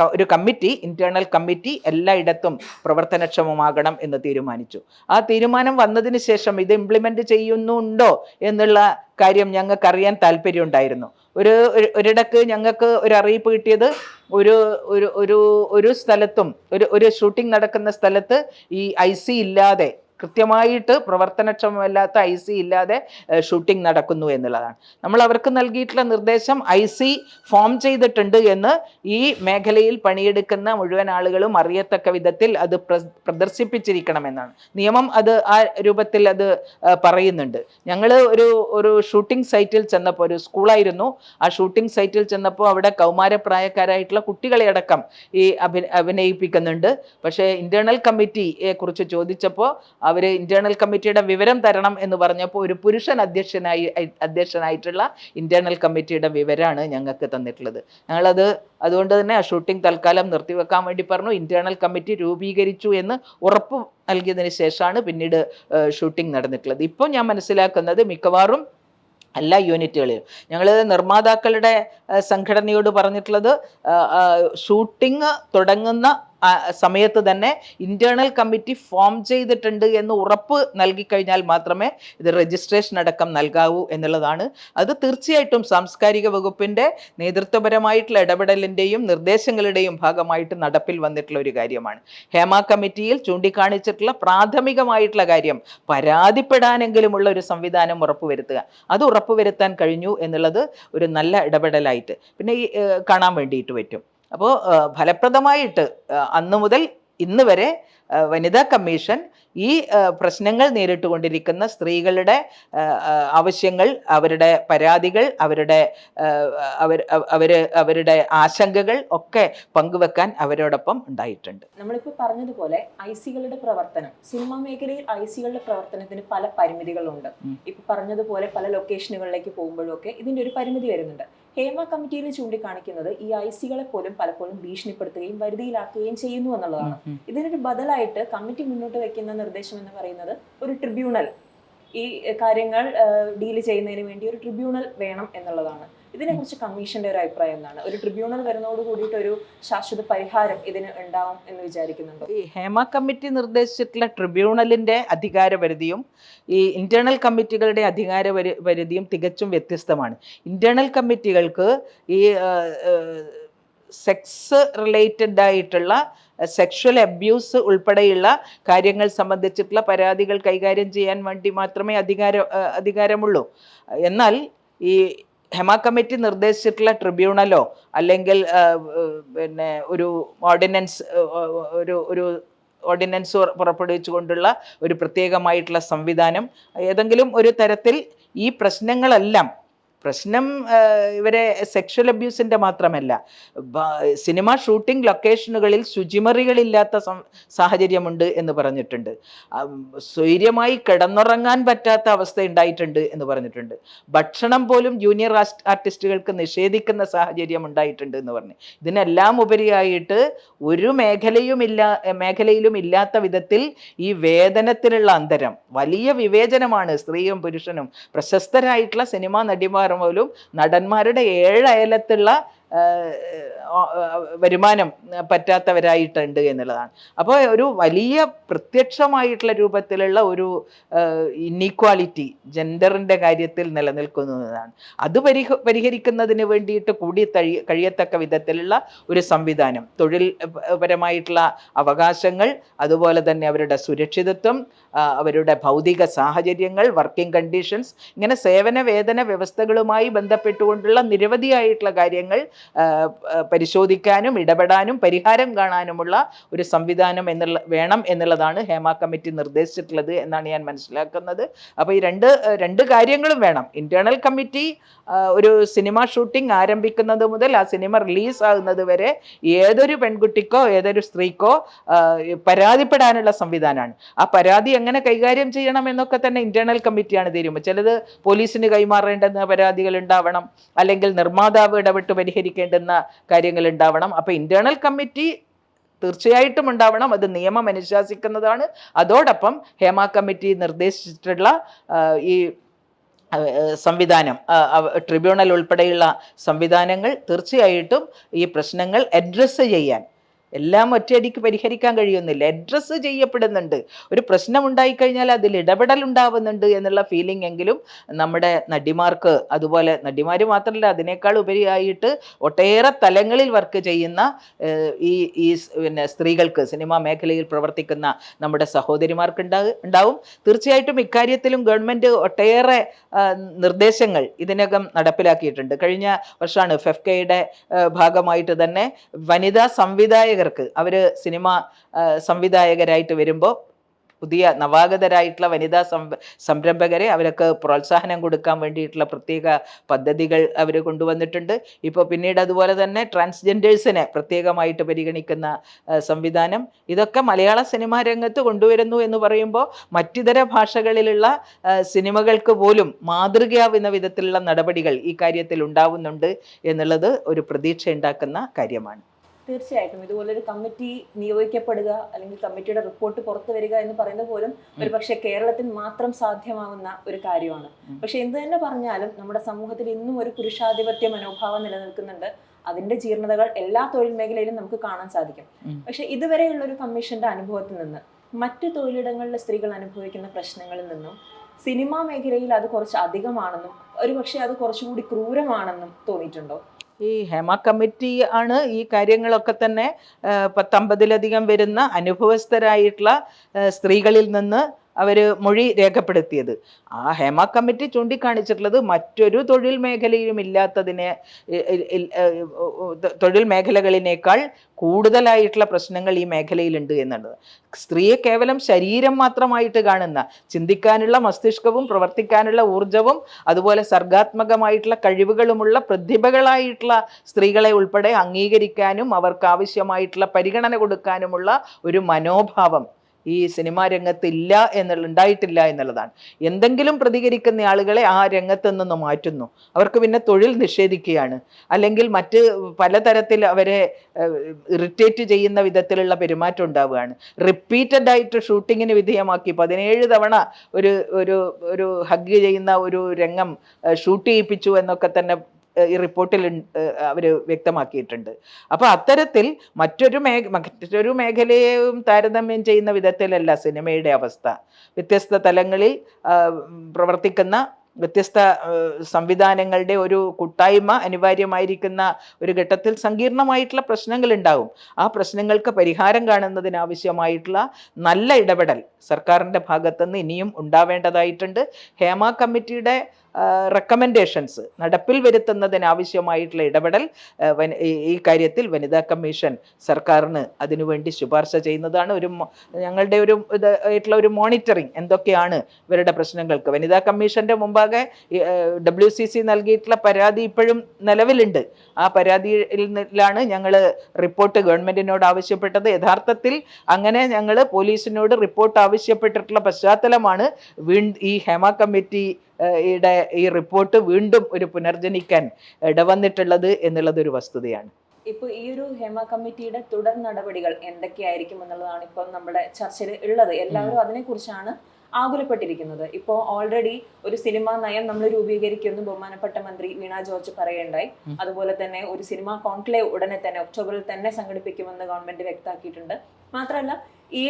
ഒരു കമ്മിറ്റി ഇന്റേണൽ കമ്മിറ്റി എല്ലായിടത്തും പ്രവർത്തനക്ഷമമാകണം എന്ന് തീരുമാനിച്ചു. ആ തീരുമാനം വന്നതിന് ശേഷം ഇത് ഇംപ്ലിമെന്റ് ചെയ്യുന്നുണ്ടോ എന്നുള്ള കാര്യം ഞങ്ങൾക്ക് അറിയാൻ താല്പര്യമുണ്ടായിരുന്നു. ഒരു ഒരു- ഒരിടക്ക് ഞങ്ങൾക്ക് ഒരു അറിയിപ്പ് കിട്ടിയത് ഒരു ഒരു ഒരു ഒരു സ്ഥലത്തും ഒരു ഒരു ഷൂട്ടിംഗ് നടക്കുന്ന സ്ഥലത്ത് ഈ ഐ സി ഇല്ലാതെ കൃത്യമായിട്ട് പ്രവർത്തനക്ഷമമല്ലാത്ത ഐ സി ഇല്ലാതെ ഷൂട്ടിംഗ് നടക്കുന്നു എന്നുള്ളതാണ്. നമ്മൾ അവർക്ക് നൽകിയിട്ടുള്ള നിർദ്ദേശം ഐ സി ഫോം ചെയ്തിട്ടുണ്ട് എന്ന് ഈ മേഖലയിൽ പണിയെടുക്കുന്ന മുഴുവൻ ആളുകളും അറിയത്തക്ക വിധത്തിൽ അത് പ്ര- പ്രദർശിപ്പിച്ചിരിക്കണമെന്നാണ്. നിയമം അത് ആ രൂപത്തിൽ അത് പറയുന്നുണ്ട്. ഞങ്ങൾ ഒരു ഒരു ഷൂട്ടിംഗ് സൈറ്റിൽ ചെന്നപ്പോൾ ഒരു സ്കൂളായിരുന്നു. ആ ഷൂട്ടിംഗ് സൈറ്റിൽ ചെന്നപ്പോൾ അവിടെ കൗമാരപ്രായക്കാരായിട്ടുള്ള കുട്ടികളെ അടക്കം ഈ അഭി അഭിനയിപ്പിക്കുന്നുണ്ട്. പക്ഷേ ഇന്റേണൽ കമ്മിറ്റിയെ കുറിച്ച് ചോദിച്ചപ്പോൾ അവർ ഇന്റേണൽ കമ്മിറ്റിയുടെ വിവരം തരണം എന്ന് പറഞ്ഞപ്പോൾ ഒരു പുരുഷൻ അധ്യക്ഷനായി അധ്യക്ഷനായിട്ടുള്ള ഇന്റേണൽ കമ്മിറ്റിയുടെ വിവരമാണ് ഞങ്ങൾക്ക് തന്നിട്ടുള്ളത്. ഞങ്ങളത് അതുകൊണ്ട് തന്നെ ആ ഷൂട്ടിംഗ് തൽക്കാലം നിർത്തിവെക്കാൻ വേണ്ടി പറഞ്ഞു. ഇന്റേണൽ കമ്മിറ്റി രൂപീകരിച്ചു എന്ന് ഉറപ്പ് നൽകിയതിന് ശേഷമാണ് പിന്നീട് ഷൂട്ടിംഗ് നടന്നിട്ടുള്ളത്. ഇപ്പോൾ ഞാൻ മനസ്സിലാക്കുന്നത് മിക്കവാറും എല്ലാ യൂണിറ്റുകളിലും ഞങ്ങൾ നിർമ്മാതാക്കളുടെ സംഘടനയോട് പറഞ്ഞിട്ടുള്ളത് ഷൂട്ടിംഗ് തുടങ്ങുന്ന സമയത്ത് തന്നെ ഇന്റേണൽ കമ്മിറ്റി ഫോം ചെയ്തിട്ടുണ്ട് എന്ന് ഉറപ്പ് നൽകിക്കഴിഞ്ഞാൽ മാത്രമേ ഇത് രജിസ്ട്രേഷൻ അടക്കം നൽകാവൂ എന്നുള്ളതാണ്. അത് തീർച്ചയായിട്ടും സാംസ്കാരിക വകുപ്പിന്റെ നേതൃത്വപരമായിട്ടുള്ള ഇടപെടലിന്റെയും നിർദ്ദേശങ്ങളുടെയും ഭാഗമായിട്ട് നടപ്പിൽ വന്നിട്ടുള്ള ഒരു കാര്യമാണ്. ഹേമ കമ്മിറ്റിയിൽ ചൂണ്ടിക്കാണിച്ചിട്ടുള്ള പ്രാഥമികമായിട്ടുള്ള കാര്യം പരാതിപ്പെടാനെങ്കിലുമുള്ള ഒരു സംവിധാനം ഉറപ്പുവരുത്തുക. അത് ഉറപ്പുവരുത്താൻ കഴിഞ്ഞു എന്നുള്ളത് ഒരു നല്ല ഇടപെടലായിട്ട്. പിന്നെ കാണാൻ വേണ്ടിയിട്ട് പറ്റും. അപ്പോൾ ഫലപ്രദമായിട്ട് അന്ന് മുതൽ ഇന്ന് വരെ വനിതാ കമ്മീഷൻ ഈ പ്രശ്നങ്ങൾ നേരിട്ടുകൊണ്ടിരിക്കുന്ന സ്ത്രീകളുടെ ആവശ്യങ്ങൾ അവരുടെ പരാതികൾ അവരുടെ അവർ അവർ അവരുടെ ആശങ്കകൾ ഒക്കെ പങ്കുവെക്കാൻ അവരോടൊപ്പം ഉണ്ടായിട്ടുണ്ട്. നമ്മളിപ്പോൾ പറഞ്ഞതുപോലെ ഐ സികളുടെ പ്രവർത്തനം സിനിമാ മേഖലയിൽ ഐ സികളുടെ പ്രവർത്തനത്തിന് പല പരിമിതികളുണ്ട്. ഇപ്പൊ പറഞ്ഞതുപോലെ പല ലൊക്കേഷനുകളിലേക്ക് പോകുമ്പോഴും ഒക്കെ ഇതിന്റെ ഒരു പരിമിതി വരുന്നുണ്ട്. ഹേമ കമ്മിറ്റിയിൽ ചൂണ്ടിക്കാണിക്കുന്നത് ഈ ഐ സികളെ പോലും പലപ്പോഴും ഭീഷണിപ്പെടുത്തുകയും വരുതിയിലാക്കുകയും ചെയ്യുന്നു എന്നുള്ളതാണ്. ഇതിനൊരു ബദലായിട്ട് കമ്മിറ്റി മുന്നോട്ട് വെക്കുന്ന നിർദ്ദേശം എന്ന് പറയുന്നത് ഒരു ട്രിബ്യൂണൽ. ഈ കാര്യങ്ങൾ ഡീൽ ചെയ്യുന്നതിന് വേണ്ടി ഒരു ട്രിബ്യൂണൽ വേണം എന്നുള്ളതാണ്. ഇതിനെക്കുറിച്ച് കമ്മീഷന്റെ ഒരു അഭിപ്രായം എന്താണ്? ഒരു ട്രിബ്യൂണൽ വരുന്നതോട് കൂടിയിട്ട് ഒരു ശാശ്വത പരിഹാരം ഇതിന് ഉണ്ടാവും എന്ന് വിചാരിക്കുന്നുണ്ടോ? ഈ ഹേമ കമ്മിറ്റി നിർദ്ദേശിച്ചിട്ടുള്ള ട്രിബ്യൂണലിന്റെ അധികാരപരിധിയും ഈ ഇന്റേണൽ കമ്മിറ്റികളുടെ അധികാര പരിധിയും തികച്ചും വ്യത്യസ്തമാണ്. ഇന്റേണൽ കമ്മിറ്റികൾക്ക് ഈ സെക്സ് റിലേറ്റഡ് ആയിട്ടുള്ള സെക്ഷൽ അബ്യൂസ് ഉൾപ്പെടെയുള്ള കാര്യങ്ങൾ സംബന്ധിച്ചിട്ടുള്ള പരാതികൾ കൈകാര്യം ചെയ്യാൻ വേണ്ടി മാത്രമേ അധികാര അധികാരമുള്ളൂ. എന്നാൽ ഈ ഹെമ കമ്മിറ്റി നിർദ്ദേശിച്ചിട്ടുള്ള ട്രിബ്യൂണലോ അല്ലെങ്കിൽ പിന്നെ ഒരു ഓർഡിനൻസ് ഒരു ഒരു ഓർഡിനൻസ് പുറപ്പെടുവിച്ചുകൊണ്ടുള്ള ഒരു പ്രത്യേകമായിട്ടുള്ള സംവിധാനം ഏതെങ്കിലും ഒരു തരത്തിൽ ഈ പ്രശ്നങ്ങളെല്ലാം പ്രശ്നം ഇവരെ സെക്ഷൽ അബ്യൂസിന്റെ മാത്രമല്ല. സിനിമ ഷൂട്ടിംഗ് ലൊക്കേഷനുകളിൽ ശുചിമറികളില്ലാത്ത സാഹചര്യമുണ്ട് എന്ന് പറഞ്ഞിട്ടുണ്ട്. സ്വൈര്യമായി കിടന്നുറങ്ങാൻ പറ്റാത്ത അവസ്ഥ ഉണ്ടായിട്ടുണ്ട് എന്ന് പറഞ്ഞിട്ടുണ്ട്. ഭക്ഷണം പോലും ജൂനിയർ ആർട്ടിസ്റ്റുകൾക്ക് നിഷേധിക്കുന്ന സാഹചര്യം ഉണ്ടായിട്ടുണ്ട് എന്ന് പറഞ്ഞു. ഇതിനെല്ലാം ഉപരിയായിട്ട് ഒരു മേഖലയുമില്ല മേഖലയിലും ഇല്ലാത്ത വിധത്തിൽ ഈ വേതനത്തിലുള്ള അന്തരം വലിയ വിവേചനമാണ് സ്ത്രീയും പുരുഷനും. പ്രശസ്തരായിട്ടുള്ള സിനിമാ നടിമാർ പോലും നടന്മാരുടെ ഏഴയലത്തുള്ള വരുമാനം പറ്റാത്തവരായിട്ടുണ്ട് എന്നുള്ളതാണ്. അപ്പോൾ ഒരു വലിയ പ്രത്യക്ഷമായിട്ടുള്ള രൂപത്തിലുള്ള ഒരു ഇന്നീക്വാളിറ്റി ജെൻഡറിന്റെ കാര്യത്തിൽ നിലനിൽക്കുന്നതാണ് അത് പരിഹ പരിഹരിക്കുന്നതിന് വേണ്ടിയിട്ട് കൂടി കഴിയത്തക്ക വിധത്തിലുള്ള ഒരു സംവിധാനം തൊഴിൽ പരമായിട്ടുള്ള അവകാശങ്ങൾ അതുപോലെ തന്നെ അവരുടെ സുരക്ഷിതത്വം അവരുടെ ഭൗതിക സാഹചര്യങ്ങൾ വർക്കിംഗ് കണ്ടീഷൻസ് ഇങ്ങനെ സേവന വേതന വ്യവസ്ഥകളുമായി ബന്ധപ്പെട്ടുകൊണ്ടുള്ള നിരവധിയായിട്ടുള്ള കാര്യങ്ങൾ പരിശോധിക്കാനും ഇടപെടാനും പരിഹാരം കാണാനുമുള്ള ഒരു സംവിധാനം എന്നുള്ള വേണം എന്നുള്ളതാണ് ഹേമ കമ്മിറ്റി നിർദ്ദേശിച്ചിട്ടുള്ളത് എന്നാണ് ഞാൻ മനസ്സിലാക്കുന്നത്. അപ്പോൾ ഈ രണ്ട് രണ്ട് കാര്യങ്ങളും വേണം. ഇന്റേണൽ കമ്മിറ്റി ഒരു സിനിമ ഷൂട്ടിംഗ് ആരംഭിക്കുന്നത് മുതൽ ആ സിനിമ റിലീസ് ആകുന്നത് വരെ ഏതൊരു പെൺകുട്ടിക്കോ ഏതൊരു സ്ത്രീക്കോ പരാതിപ്പെടാനുള്ള സംവിധാനമാണ്. ആ പരാതി എങ്ങനെ കൈകാര്യം ചെയ്യണം എന്നൊക്കെ തന്നെ ഇന്റേണൽ കമ്മിറ്റിയാണ് തീരുമാനം ചിലത് പോലീസിന് കൈമാറേണ്ടുന്ന പരാതികൾ ഉണ്ടാവണം. അല്ലെങ്കിൽ നിർമ്മാതാവ് ഇടപെട്ട് പരിഹരിക്കേണ്ടുന്ന കാര്യങ്ങൾ ഉണ്ടാവണം അപ്പോൾ ഇന്റേണൽ കമ്മിറ്റി തീർച്ചയായിട്ടും ഉണ്ടാവണം. അത് നിയമം അനുശാസിക്കുന്നതാണ്. അതോടൊപ്പം ഹേമ കമ്മിറ്റി നിർദ്ദേശിച്ചിട്ടുള്ള ഈ സംവിധാനം ട്രിബ്യൂണൽ ഉൾപ്പെടെയുള്ള സംവിധാനങ്ങൾ തീർച്ചയായിട്ടും ഈ പ്രശ്നങ്ങൾ അഡ്രസ്സ് ചെയ്യാൻ എല്ലാം ഒറ്റയടിക്ക് പരിഹരിക്കാൻ കഴിയുന്നില്ല. അഡ്രസ്സ് ചെയ്യപ്പെടുന്നുണ്ട്. ഒരു പ്രശ്നം ഉണ്ടായിക്കഴിഞ്ഞാൽ അതിൽ ഇടപെടൽ ഉണ്ടാവുന്നുണ്ട് എന്നുള്ള ഫീലിംഗ് എങ്കിലും നമ്മുടെ നടിമാർക്ക് അതുപോലെ നടിമാർ മാത്രമല്ല അതിനേക്കാൾ ഉപരിയായിട്ട് ഒട്ടേറെ തലങ്ങളിൽ വർക്ക് ചെയ്യുന്ന ഈ ഈ പിന്നെ സ്ത്രീകൾക്ക് സിനിമാ മേഖലയിൽ പ്രവർത്തിക്കുന്ന നമ്മുടെ സഹോദരിമാർക്ക് ഉണ്ടാവും. തീർച്ചയായിട്ടും ഇക്കാര്യത്തിലും ഗവൺമെന്റ് ഒട്ടേറെ നിർദ്ദേശങ്ങൾ ഇതിനകം നടപ്പിലാക്കിയിട്ടുണ്ട്. കഴിഞ്ഞ വർഷമാണ് ഫെഫ്കയുടെ ഭാഗമായിട്ട് തന്നെ വനിതാ സംവിധായകർക്ക് അവർ സിനിമ സംവിധായകരായിട്ട് വരുമ്പോൾ പുതിയ നവാഗതരായിട്ടുള്ള വനിതാ സംരംഭകരെ അവർക്ക് പ്രോത്സാഹനം കൊടുക്കാൻ വേണ്ടിയിട്ടുള്ള പ്രത്യേക പദ്ധതികൾ അവർ കൊണ്ടുവന്നിട്ടുണ്ട്. ഇപ്പോൾ പിന്നീട് അതുപോലെ തന്നെ ട്രാൻസ്ജെൻഡേഴ്സിനെ പ്രത്യേകമായിട്ട് പരിഗണിക്കുന്ന സംവിധാനം. ഇതൊക്കെ മലയാള സിനിമാ രംഗത്ത് കൊണ്ടുവരുന്നു എന്ന് പറയുമ്പോൾ മറ്റിതര ഭാഷകളിലുള്ള സിനിമകൾക്ക് പോലും മാതൃകയാവുന്ന വിധത്തിലുള്ള നടപടികൾ ഈ കാര്യത്തിൽ ഉണ്ടാവുന്നുണ്ട് എന്നുള്ളത് ഒരു പ്രതീക്ഷ ഉണ്ടാക്കുന്ന കാര്യമാണ്. തീർച്ചയായിട്ടും. ഇതുപോലൊരു കമ്മിറ്റി നിയോഗിക്കപ്പെടുക അല്ലെങ്കിൽ കമ്മിറ്റിയുടെ റിപ്പോർട്ട് പുറത്തു വരിക എന്ന് പറയുന്നത് പോലും ഒരു പക്ഷേ കേരളത്തിൽ മാത്രം സാധ്യമാവുന്ന ഒരു കാര്യമാണ്. പക്ഷെ എന്ത് തന്നെ പറഞ്ഞാലും നമ്മുടെ സമൂഹത്തിൽ ഇന്നും ഒരു പുരുഷാധിപത്യ മനോഭാവം നിലനിൽക്കുന്നുണ്ട്. അതിന്റെ ജീർണതകൾ എല്ലാ തൊഴിൽ മേഖലയിലും നമുക്ക് കാണാൻ സാധിക്കും. പക്ഷെ ഇതുവരെയുള്ള ഒരു കമ്മീഷന്റെ അനുഭവത്തിൽ നിന്ന് മറ്റു തൊഴിലിടങ്ങളിലെ സ്ത്രീകൾ അനുഭവിക്കുന്ന പ്രശ്നങ്ങളിൽ നിന്നും സിനിമാ മേഖലയിൽ അത് കുറച്ച് അധികമാണെന്നും ഒരുപക്ഷെ അത് കുറച്ചുകൂടി ക്രൂരമാണെന്നും തോന്നിയിട്ടുണ്ടോ? ഈ ഹേമ കമ്മിറ്റി ആണ് ഈ കാര്യങ്ങളൊക്കെ തന്നെ പത്തമ്പതിലധികം വരുന്ന അനുഭവസ്ഥരായിട്ടുള്ള സ്ത്രീകളിൽ നിന്ന് അവർ മൊഴി രേഖപ്പെടുത്തിയത്. ആ ഹേമ കമ്മിറ്റി ചൂണ്ടിക്കാണിച്ചിട്ടുള്ളത് മറ്റൊരു തൊഴിൽ മേഖലയിലും ഇല്ലാത്തതിനെ തൊഴിൽ മേഖലകളിനേക്കാൾ കൂടുതലായിട്ടുള്ള പ്രശ്നങ്ങൾ ഈ മേഖലയിലുണ്ട് എന്നുള്ളത്. സ്ത്രീയെ കേവലം ശരീരം മാത്രമായിട്ട് കാണുന്ന ചിന്തിക്കാനുള്ള മസ്തിഷ്കവും പ്രവർത്തിക്കാനുള്ള ഊർജവും അതുപോലെ സർഗാത്മകമായിട്ടുള്ള കഴിവുകളുമുള്ള പ്രതിഭകളായിട്ടുള്ള സ്ത്രീകളെ ഉൾപ്പെടെ അംഗീകരിക്കാനും അവർക്ക് ആവശ്യമായിട്ടുള്ള പരിഗണന കൊടുക്കാനുമുള്ള ഒരു മനോഭാവം ഈ സിനിമാ രംഗത്ത് ഇല്ല എന്നുള്ള ഉണ്ടായിട്ടില്ല എന്നുള്ളതാണ്. എന്തെങ്കിലും പ്രതികരിക്കുന്ന ആളുകളെ ആ രംഗത്ത് നിന്ന് മാറ്റുന്നു. അവർക്ക് പിന്നെ തൊഴിൽ നിഷേധിക്കുകയാണ്. അല്ലെങ്കിൽ മറ്റ് പലതരത്തിൽ അവരെ ഇറിറ്റേറ്റ് ചെയ്യുന്ന വിധത്തിലുള്ള പെരുമാറ്റം ഉണ്ടാവുകയാണ്. റിപ്പീറ്റഡ് ആയിട്ട് ഷൂട്ടിങ്ങിന് വിധേയമാക്കി പതിനേഴ് തവണ ഒരു ഒരു ഒരു ഹഗ് ചെയ്യുന്ന ഒരു രംഗം ഷൂട്ട് ചെയ്യിപ്പിച്ചു എന്നൊക്കെ തന്നെ ഈ റിപ്പോർട്ടിൽ അവർ വ്യക്തമാക്കിയിട്ടുണ്ട്. അപ്പോൾ അത്തരത്തിൽ മറ്റൊരു മേഖ മറ്റൊരു മേഖലയെയും താരതമ്യം ചെയ്യുന്ന വിധത്തിലല്ല സിനിമയുടെ അവസ്ഥ. വ്യത്യസ്ത തലങ്ങളിൽ പ്രവർത്തിക്കുന്ന വ്യത്യസ്ത സംവിധാനങ്ങളുടെ ഒരു കൂട്ടായ്മ അനിവാര്യമായിരിക്കുന്ന ഒരു ഘട്ടത്തിൽ സങ്കീർണമായിട്ടുള്ള പ്രശ്നങ്ങൾ ഉണ്ടാകും ആ പ്രശ്നങ്ങൾക്ക് പരിഹാരം കാണുന്നതിനാവശ്യമായിട്ടുള്ള നല്ല ഇടപെടൽ സർക്കാരിന്റെ ഭാഗത്തുനിന്ന് ഇനിയും ഉണ്ടാവേണ്ടതായിട്ടുണ്ട്. ഹേമ കമ്മിറ്റിയുടെ റെക്കമെൻഡേഷൻസ് നടപ്പിൽ വരുത്തുന്നതിനാവശ്യമായിട്ടുള്ള ഇടപെടൽ ഈ- കാര്യത്തിൽ വനിതാ കമ്മീഷൻ സർക്കാരിന് അതിനുവേണ്ടി ശുപാർശ ചെയ്യുന്നതാണ് ഒരു ഞങ്ങളുടെ ഒരു ഇതായിട്ടുള്ള ഒരു മോണിറ്ററിങ് എന്തൊക്കെയാണ് ഇവരുടെ പ്രശ്നങ്ങൾക്ക്. വനിതാ കമ്മീഷന്റെ മുമ്പാകെ ഡബ്ല്യു സി സി നൽകിയിട്ടുള്ള പരാതി ഇപ്പോഴും നിലവിലുണ്ട്. ആ പരാതിയിലാണ് ഞങ്ങൾ റിപ്പോർട്ട് ഗവൺമെന്റിനോട് ആവശ്യപ്പെട്ടത്. യഥാർത്ഥത്തിൽ അങ്ങനെ ഞങ്ങൾ പോലീസിനോട് റിപ്പോർട്ട് ആവശ്യപ്പെട്ടിട്ടുള്ള പശ്ചാത്തലമാണ് വീണ്ടും ഈ ഹേമ കമ്മിറ്റി യുടെ ഈ റിപ്പോർട്ട് വീണ്ടും ഒരു പുനർജനിക്കാൻ ഇടവന്നിട്ടുള്ളത് എന്നുള്ളത് ഒരു വസ്തുതയാണ്. ഇപ്പൊ ഈ ഒരു ഹേമ കമ്മിറ്റിയുടെ തുടർ നടപടികൾ എന്തൊക്കെയായിരിക്കും എന്നുള്ളതാണ് ഇപ്പൊ നമ്മുടെ ചർച്ചയിൽ ഉള്ളത്. എല്ലാവരും അതിനെക്കുറിച്ചാണ് ആകുലപ്പെട്ടിരിക്കുന്നത്. ഇപ്പോൾ ഓൾറെഡി ഒരു സിനിമാ നയം നമ്മൾ രൂപീകരിക്കുമെന്ന് ബഹുമാനപ്പെട്ട മന്ത്രി വീണ ജോർജ് പറയേണ്ടായി അതുപോലെ തന്നെ ഒരു സിനിമാ കോൺക്ലേവ് ഉടനെ തന്നെ ഒക്ടോബറിൽ തന്നെ സംഘടിപ്പിക്കുമെന്ന് ഗവൺമെന്റ് വ്യക്തമാക്കിയിട്ടുണ്ട്. മാത്രമല്ല ഈ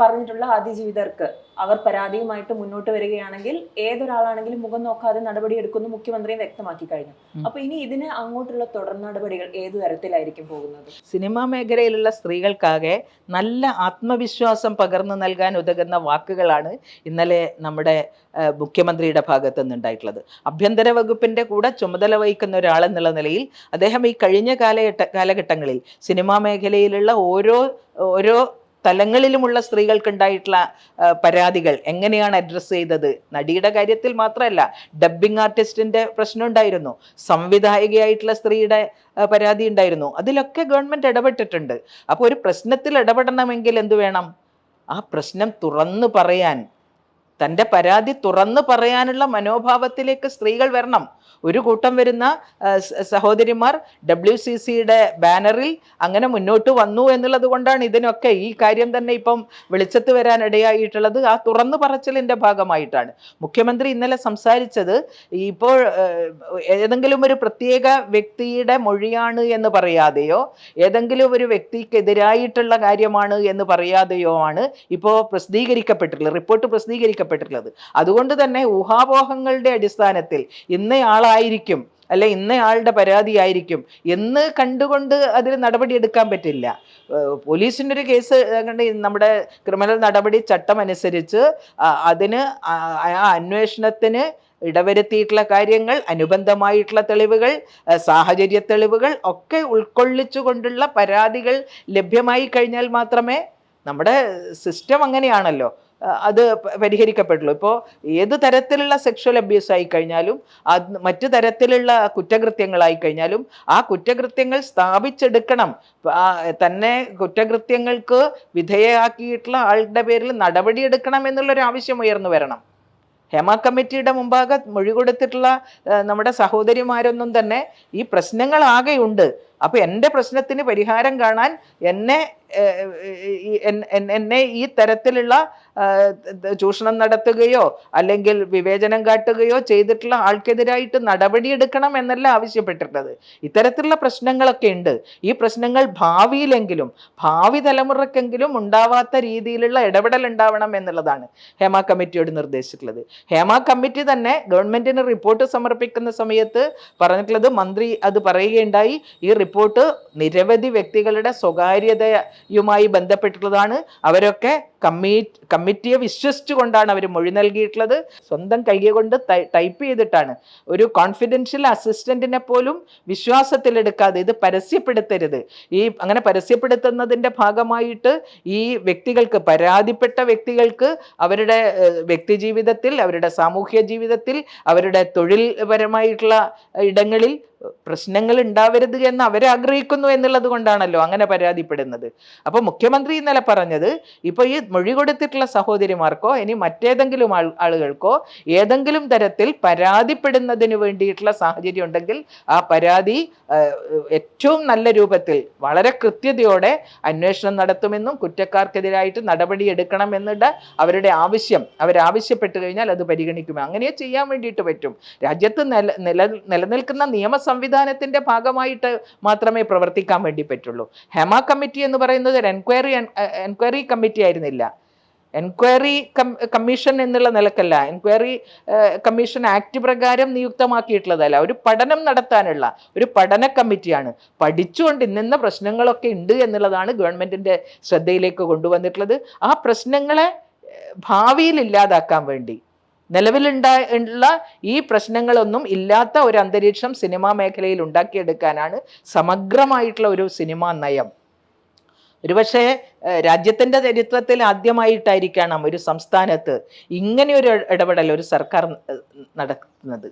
പറഞ്ഞിട്ടുള്ള അതിജീവിതർക്ക് അവർ പരാതിയുമായിട്ട് മുന്നോട്ട് വരികയാണെങ്കിൽ ഏതൊരാളാണെങ്കിലും മുഖം നോക്കാതെ നടപടിയെടുക്കുമെന്ന് മുഖ്യമന്ത്രിയും വ്യക്തമാക്കി കഴിഞ്ഞു. അപ്പൊ ഇനി ഇതിന് അങ്ങോട്ടുള്ള തുടർ നടപടികൾ ഏത് തരത്തിലായിരിക്കും പോകുന്നത്? സിനിമാ മേഖലയിലുള്ള സ്ത്രീകൾക്കാകെ നല്ല ആത്മവിശ്വാസം പകർന്നു നൽകാൻ ഉതകുന്ന വാക്കുകളാണ് ഇന്നലെ നമ്മുടെ മുഖ്യമന്ത്രിയുടെ ഭാഗത്തു നിന്നുണ്ടായിട്ടുള്ളത്. ആഭ്യന്തര വകുപ്പിന്റെ കൂടെ ചുമതല വഹിക്കുന്ന ഒരാളെന്നുള്ള നിലയിൽ അദ്ദേഹം ഈ കഴിഞ്ഞ കാലഘട്ട കാലഘട്ടങ്ങളിൽ സിനിമാ മേഖലയിലുള്ള ഓരോ ഓരോ തലങ്ങളിലുമുള്ള സ്ത്രീകൾക്കുണ്ടായിട്ടുള്ള പരാതികൾ എങ്ങനെയാണ് അഡ്രസ്സ് ചെയ്തത്? നടിയുടെ കാര്യത്തിൽ മാത്രമല്ല ഡബ്ബിംഗ് ആർട്ടിസ്റ്റിന്റെ പ്രശ്നം ഉണ്ടായിരുന്നു. സംവിധായികയായിട്ടുള്ള സ്ത്രീയുടെ പരാതി ഉണ്ടായിരുന്നു. അതിലൊക്കെ ഗവൺമെന്റ് ഇടപെട്ടിട്ടുണ്ട്. അപ്പോൾ ഒരു പ്രശ്നത്തിൽ ഇടപെടണമെങ്കിൽ എന്ത് വേണം? ആ പ്രശ്നം തുറന്നു പറയാൻ തന്റെ പരാതി തുറന്നു പറയാനുള്ള മനോഭാവത്തിലേക്ക് സ്ത്രീകൾ വരണം. ഒരു കൂട്ടം വരുന്ന സഹോദരിമാർ ഡബ്ല്യു സി സിയുടെ ബാനറിൽ അങ്ങനെ മുന്നോട്ട് വന്നു എന്നുള്ളത് കൊണ്ടാണ് ഇതിനൊക്കെ ഈ കാര്യം തന്നെ ഇപ്പം വെളിച്ചത്ത് വരാനിടയായിട്ടുള്ളത് ആ തുറന്നു പറച്ചിലിന്റെ ഭാഗമായിട്ടാണ്. മുഖ്യമന്ത്രി ഇന്നലെ സംസാരിച്ചത് ഇപ്പോൾ ഏതെങ്കിലും ഒരു പ്രത്യേക വ്യക്തിയുടെ മൊഴിയാണ് എന്ന് പറയാതെയോ ഏതെങ്കിലും ഒരു വ്യക്തിക്കെതിരായിട്ടുള്ള കാര്യമാണ് എന്ന് പറയാതെയോ ആണ് ഇപ്പോൾ പ്രസിദ്ധീകരിക്കപ്പെട്ടിട്ടുള്ളത്. റിപ്പോർട്ട് പ്രസിദ്ധീകരിക്കപ്പെട്ടിട്ടുള്ളത് അതുകൊണ്ട് തന്നെ ഊഹാപോഹങ്ങളുടെ അടിസ്ഥാനത്തിൽ ഇന്നയാളായിരിക്കും അല്ലെ ഇന്നയാളുടെ പരാതിയായിരിക്കും എന്ന് കണ്ടുകൊണ്ട് അതിൽ നടപടി എടുക്കാൻ പറ്റില്ല. പോലീസിന്റെ ഒരു കേസ് കണ്ട് നമ്മുടെ ക്രിമിനൽ നടപടി ചട്ടം അനുസരിച്ച് അതിന് ആ- അന്വേഷണത്തിന് ഇടവരുത്തിയിട്ടുള്ള കാര്യങ്ങൾ അനുബന്ധമായിട്ടുള്ള തെളിവുകൾ സാഹചര്യ തെളിവുകൾ ഒക്കെ ഉൾക്കൊള്ളിച്ചുകൊണ്ടുള്ള പരാതികൾ ലഭ്യമായി കഴിഞ്ഞാൽ മാത്രമേ നമ്മുടെ സിസ്റ്റം അങ്ങനെയാണല്ലോ. അത് പരിഹരിക്കപ്പെട്ടുള്ളൂ. ഇപ്പോൾ ഏത് തരത്തിലുള്ള സെക്ഷൽ അബ്യൂസ് ആയി കഴിഞ്ഞാലും അത് മറ്റു തരത്തിലുള്ള കുറ്റകൃത്യങ്ങളായി കഴിഞ്ഞാലും ആ കുറ്റകൃത്യങ്ങൾ സ്ഥാപിച്ചെടുക്കണം. തന്നെ കുറ്റകൃത്യങ്ങൾക്ക് വിധേയമാക്കിയിട്ടുള്ള ആളുടെ പേരിൽ നടപടിയെടുക്കണം എന്നുള്ളൊരു ആവശ്യം ഉയർന്നു വരണം. ഹേമ കമ്മിറ്റിയുടെ മുമ്പാകെ മൊഴി കൊടുത്തിട്ടുള്ള നമ്മുടെ സഹോദരിമാരൊന്നും തന്നെ ഈ പ്രശ്നങ്ങളാകെയുണ്ട്. അപ്പോൾ അപ്പൊ എന്റെ പ്രശ്നത്തിന് പരിഹാരം കാണാൻ എന്നെ എന്നെ ഈ തരത്തിലുള്ള ചൂഷണം നടത്തുകയോ അല്ലെങ്കിൽ വിവേചനം കാട്ടുകയോ ചെയ്തിട്ടുള്ള ആൾക്കെതിരായിട്ട് നടപടിയെടുക്കണം എന്നല്ല ആവശ്യപ്പെട്ടിട്ടുള്ളത് ഇത്തരത്തിലുള്ള പ്രശ്നങ്ങളൊക്കെ ഉണ്ട്. ഈ പ്രശ്നങ്ങൾ ഭാവിയിലെങ്കിലും ഭാവി തലമുറക്കെങ്കിലും ഉണ്ടാവാത്ത രീതിയിലുള്ള ഇടപെടൽ ഉണ്ടാവണം എന്നുള്ളതാണ് ഹേമ കമ്മിറ്റിയോട് നിർദ്ദേശിച്ചിട്ടുള്ളത്. ഹേമ കമ്മിറ്റി തന്നെ ഗവൺമെന്റിന് റിപ്പോർട്ട് സമർപ്പിക്കുന്ന സമയത്ത് പറഞ്ഞിട്ടുള്ളത് മന്ത്രി അത് പറയുകയുണ്ടായി. ഈ റിപ്പോർട്ട് നിരവധി വ്യക്തികളുടെ സ്വകാര്യതയുമായി ബന്ധപ്പെട്ടിട്ടുള്ളതാണ്. അവരൊക്കെ കമ്മിറ്റ് കമ്മിറ്റിയെ വിശ്വസിച്ചുകൊണ്ടാണ് അവർ മൊഴി നൽകിയിട്ടുള്ളത്. സ്വന്തം കൈകൊണ്ട് ടൈപ്പ് ചെയ്തിട്ടാണ്. ഒരു കോൺഫിഡൻഷ്യൽ അസിസ്റ്റന്റിനെ പോലും വിശ്വാസത്തിലെടുക്കാതെ ഇത് പരസ്യപ്പെടുത്തരുത്. ഈ അങ്ങനെ പരസ്യപ്പെടുത്തുന്നതിന്റെ ഭാഗമായിട്ട് ഈ വ്യക്തികൾക്ക് പരാതിപ്പെട്ട വ്യക്തികൾക്ക് അവരുടെ വ്യക്തിജീവിതത്തിൽ വ്യക്തി ജീവിതത്തിൽ അവരുടെ സാമൂഹ്യ ജീവിതത്തിൽ അവരുടെ തൊഴിൽപരമായിട്ടുള്ള ഇടങ്ങളിൽ പ്രശ്നങ്ങൾ ഉണ്ടാവരുത് എന്ന് അവരാഗ്രഹിക്കുന്നു എന്നുള്ളത് കൊണ്ടാണല്ലോ അങ്ങനെ പരാതിപ്പെടുന്നത്. അപ്പോൾ മുഖ്യമന്ത്രി ഇന്നലെ പറഞ്ഞത് ഇപ്പോൾ ഈ മൊഴി കൊടുത്തിട്ടുള്ള സഹോദരിമാർക്കോ ഇനി മറ്റേതെങ്കിലും ആളുകൾക്കോ ഏതെങ്കിലും തരത്തിൽ പരാതിപ്പെടുന്നതിന് വേണ്ടിയിട്ടുള്ള സാഹചര്യം ഉണ്ടെങ്കിൽ ആ പരാതി ഏറ്റവും നല്ല രൂപത്തിൽ വളരെ കൃത്യതയോടെ അന്വേഷണം നടത്തുമെന്നും കുറ്റക്കാർക്കെതിരായിട്ട് നടപടി എടുക്കണമെന്നുള്ള അവരുടെ ആവശ്യം അവരാവശ്യപ്പെട്ടു കഴിഞ്ഞാൽ അത് പരിഗണിക്കും. അങ്ങനെ ചെയ്യാൻ വേണ്ടിയിട്ട് പറ്റും. രാജ്യത്ത് നില നില നിലനിൽക്കുന്ന നിയമ സംവിധാനത്തിന്റെ ഭാഗമായിട്ട് മാത്രമേ പ്രവർത്തിക്കാൻ വേണ്ടി പറ്റുള്ളൂ. ഹെമ കമ്മിറ്റി എന്ന് പറയുന്നത് ഒരു എൻക്വയറി എൻക്വയറി കമ്മിറ്റി ആയിരുന്നില്ല. എൻക്വയറി കമ്മീഷൻ എന്നുള്ള നിലക്കല്ല. എൻക്വയറി കമ്മീഷൻ ആക്ട് പ്രകാരം നിയുക്തമാക്കിയിട്ടുള്ളതല്ല. ഒരു പഠനം നടത്താനുള്ള ഒരു പഠന കമ്മിറ്റിയാണ്. പഠിച്ചുകൊണ്ട് ഇന്നിന്ന പ്രശ്നങ്ങളൊക്കെ ഉണ്ട് എന്നുള്ളതാണ് ഗവൺമെന്റിന്റെ ശ്രദ്ധയിലേക്ക് കൊണ്ടുവന്നിട്ടുള്ളത്. ആ പ്രശ്നങ്ങളെ ഭാവിയിൽ ഇല്ലാതാക്കാൻ വേണ്ടി നിലവിലുണ്ടായ ഉള്ള ഈ പ്രശ്നങ്ങളൊന്നും ഇല്ലാത്ത ഒരു അന്തരീക്ഷം സിനിമാ മേഖലയിൽ ഉണ്ടാക്കിയെടുക്കാനാണ് സമഗ്രമായിട്ടുള്ള ഒരു സിനിമാ നയം. ഒരുപക്ഷെ രാജ്യത്തിന്റെ ചരിത്രത്തിൽ ആദ്യമായിട്ടായിരിക്കണം ഒരു സംസ്ഥാനത്ത് ഇങ്ങനെ ഒരു ഇടപെടൽ ഒരു സർക്കാർ നടത്തുന്നത്.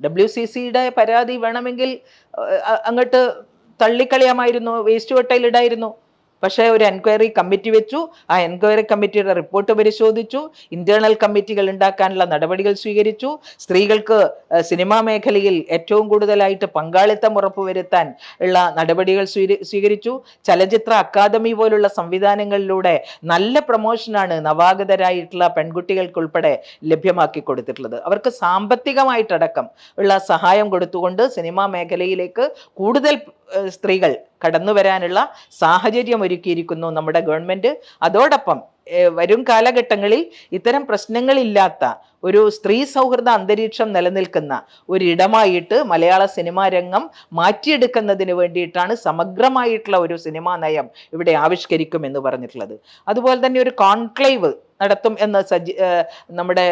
ഡബ്ല്യു സി സിയുടെ പരാതി വേണമെങ്കിൽ അങ്ങോട്ട് തള്ളിക്കളയാമായിരുന്നു വേസ്റ്റ് കൊട്ടയിലിടായിരുന്നു പക്ഷേ ഒരു എൻക്വയറി കമ്മിറ്റി വെച്ചു. ആ എൻക്വയറി കമ്മിറ്റിയുടെ റിപ്പോർട്ട് പരിശോധിച്ചു. ഇന്റേണൽ കമ്മിറ്റികൾ ഉണ്ടാക്കാനുള്ള നടപടികൾ സ്വീകരിച്ചു. സ്ത്രീകൾക്ക് സിനിമാ മേഖലയിൽ ഏറ്റവും കൂടുതലായിട്ട് പങ്കാളിത്തം ഉറപ്പുവരുത്താൻ ഉള്ള നടപടികൾ സ്വീക- സ്വീകരിച്ചു. ചലച്ചിത്ര അക്കാദമി പോലുള്ള സംവിധാനങ്ങളിലൂടെ നല്ല പ്രൊമോഷനാണ് നവാഗതരായിട്ടുള്ള പെൺകുട്ടികൾക്കുൾപ്പെടെ ലഭ്യമാക്കി കൊടുത്തിട്ടുള്ളത്. അവർക്ക് സാമ്പത്തികമായിട്ടടക്കം ഉള്ള സഹായം കൊടുത്തുകൊണ്ട് സിനിമാ മേഖലയിലേക്ക് കൂടുതൽ സ്ത്രീകൾ കടന്നു വരാനുള്ള സാഹചര്യം ഒരുക്കിയിരിക്കുന്നു നമ്മുടെ ഗവൺമെന്റ്. അതോടൊപ്പം വരും കാലഘട്ടങ്ങളിൽ ഇത്തരം പ്രശ്നങ്ങളില്ലാത്ത ഒരു സ്ത്രീ സൗഹൃദ അന്തരീക്ഷം നിലനിൽക്കുന്ന ഒരിടമായിട്ട് മലയാള സിനിമാ രംഗം മാറ്റിയെടുക്കുന്നതിന് വേണ്ടിയിട്ടാണ് സമഗ്രമായിട്ടുള്ള ഒരു സിനിമാ നയം ഇവിടെ ആവിഷ്കരിക്കും എന്ന് പറഞ്ഞിട്ടുള്ളത്. അതുപോലെ തന്നെ ഒരു കോൺക്ലേവ് നടത്തും എന്ന് സജി നമ്മുടെ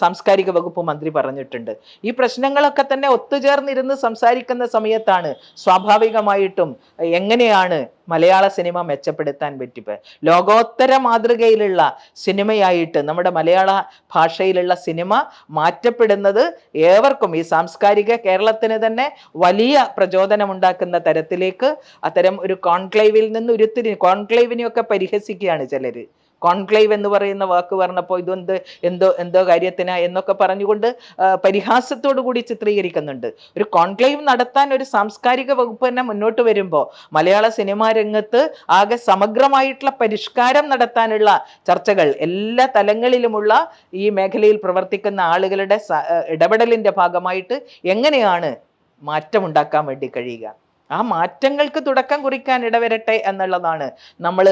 സാംസ്കാരിക വകുപ്പ് മന്ത്രി പറഞ്ഞിട്ടുണ്ട്. ഈ പ്രശ്നങ്ങളൊക്കെ തന്നെ ഒത്തുചേർന്നിരുന്ന് സംസാരിക്കുന്ന സമയത്താണ് സ്വാഭാവികമായിട്ടും എങ്ങനെയാണ് മലയാള സിനിമ മെച്ചപ്പെടുത്താൻ പറ്റിപ്പ്. ലോകോത്തര മാതൃകയിലുള്ള സിനിമയായിട്ട് നമ്മുടെ മലയാള ഭാഷയിലുള്ള സിനിമ മാറ്റപ്പെടുന്നത് ഏവർക്കും ഈ സാംസ്കാരിക കേരളത്തിന് തന്നെ വലിയ പ്രചോദനമുണ്ടാക്കുന്ന തരത്തിലേക്ക് അത്തരം ഒരു കോൺക്ലേവിൽ നിന്ന് ഉരുത്തിരി കോൺക്ലേവിനെയൊക്കെ പരിഹസിക്കുകയാണ് ചിലർ കോൺക്ലേവ് എന്ന് പറയുന്ന വാക്ക് പറഞ്ഞപ്പോൾ ഇതെന്ത് എന്തോ എന്തോ കാര്യത്തിനാ എന്നൊക്കെ പറഞ്ഞുകൊണ്ട് പരിഹാസത്തോടു കൂടി ചിത്രീകരിക്കുന്നുണ്ട്. ഒരു കോൺക്ലേവ് നടത്താൻ ഒരു സാംസ്കാരിക വകുപ്പ് തന്നെ മുന്നോട്ട് വരുമ്പോൾ മലയാള സിനിമാ രംഗത്ത് ആകെ സമഗ്രമായിട്ടുള്ള പരിഷ്കാരം നടത്താനുള്ള ചർച്ചകൾ എല്ലാ തലങ്ങളിലുമുള്ള ഈ മേഖലയിൽ പ്രവർത്തിക്കുന്ന ആളുകളുടെ ഇടപെടലിന്റെ ഭാഗമായിട്ട് എങ്ങനെയാണ് മാറ്റമുണ്ടാക്കാൻ വേണ്ടി കഴിയുക? ആ മാറ്റങ്ങൾക്ക് തുടക്കം കുറിക്കാൻ ഇടവരട്ടെ എന്നുള്ളതാണ് നമ്മൾ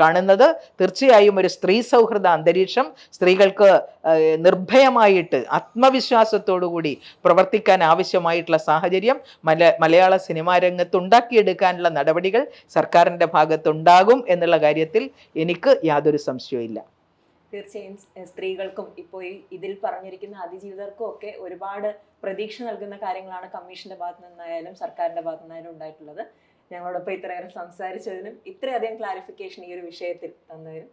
കാണുന്നത്. തീർച്ചയായും ഒരു സ്ത്രീ സൗഹൃദ അന്തരീക്ഷം സ്ത്രീകൾക്ക് നിർഭയമായിട്ട് ആത്മവിശ്വാസത്തോടു കൂടി പ്രവർത്തിക്കാൻ ആവശ്യമായിട്ടുള്ള സാഹചര്യം മല മലയാള സിനിമാ രംഗത്ത് ഉണ്ടാക്കിയെടുക്കാനുള്ള നടപടികൾ സർക്കാരിന്റെ ഭാഗത്തുണ്ടാകും എന്നുള്ള കാര്യത്തിൽ എനിക്ക് യാതൊരു സംശയവും തീർച്ചയായും സ്ത്രീകൾക്കും ഇപ്പോൾ ഈ ഇതിൽ പറഞ്ഞിരിക്കുന്ന അതിജീവിതർക്കും ഒക്കെ ഒരുപാട് പ്രതീക്ഷ നൽകുന്ന കാര്യങ്ങളാണ് കമ്മീഷന്റെ ഭാഗത്തു നിന്നായാലും സർക്കാരിന്റെ ഭാഗത്തു നിന്നായാലും ഉണ്ടായിട്ടുള്ളത്. ഞങ്ങളോടൊപ്പം ഇത്രയേറെ സംസാരിച്ചതിനും ഇത്രയധികം ക്ലാരിഫിക്കേഷൻ ഈ ഒരു വിഷയത്തിൽ തന്നതിനും